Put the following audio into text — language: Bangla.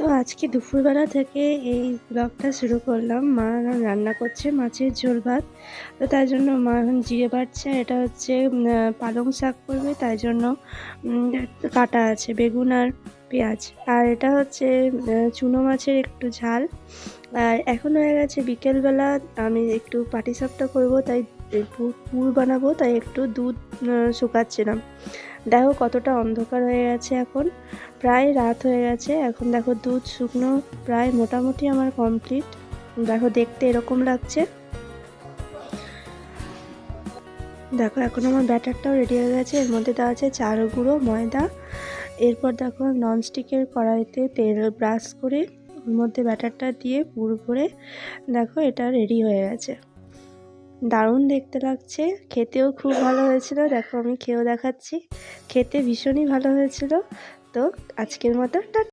তো আজকে দুপুরবেলা থেকে এই ব্লগটা শুরু করলাম। মা রান্না করছে মাছের ঝোল ভাত। তো তাই জন্য মা এখন জিরে বাড়ছে এটা হচ্ছে পালং শাক করবে। তাই জন্য কাটা আছে, বেগুন আর পেঁয়াজ। আর এটা হচ্ছে চুনো মাছের একটু ঝাল। আর এখন হয়ে গেছে বিকেলবেলা। আমি একটু পাটিসাপটা করব, তাই পুর বানাবো, তাই একটু দুধ শুকাচ্ছিলাম দেখো কতটা অন্ধকার হয়ে গেছে এখন। প্রায় রাত হয়ে গেছে। এখন দেখো দুধ শুকনো প্রায় মোটামুটি আমার কমপ্লিট দেখো দেখতে এরকম লাগছে। দেখো এখন আমার ব্যাটারটাও রেডি হয়ে গেছে। এর মধ্যে দেওয়া আছে চাল গুঁড়ো, ময়দা। এরপর দেখো ননস্টিকের কড়াইতে তেল ব্রাশ করে, ওর মধ্যে ব্যাটারটা দিয়ে পুর ভরে দেখো এটা রেডি হয়ে গেছে। দারুণ দেখতে লাগছে। খেতেও খুব ভালো হয়েছিল। দেখো আমি খেয়েও দেখাচ্ছি। খেতে ভীষণই ভালো হয়েছিল। তো আজকের মতো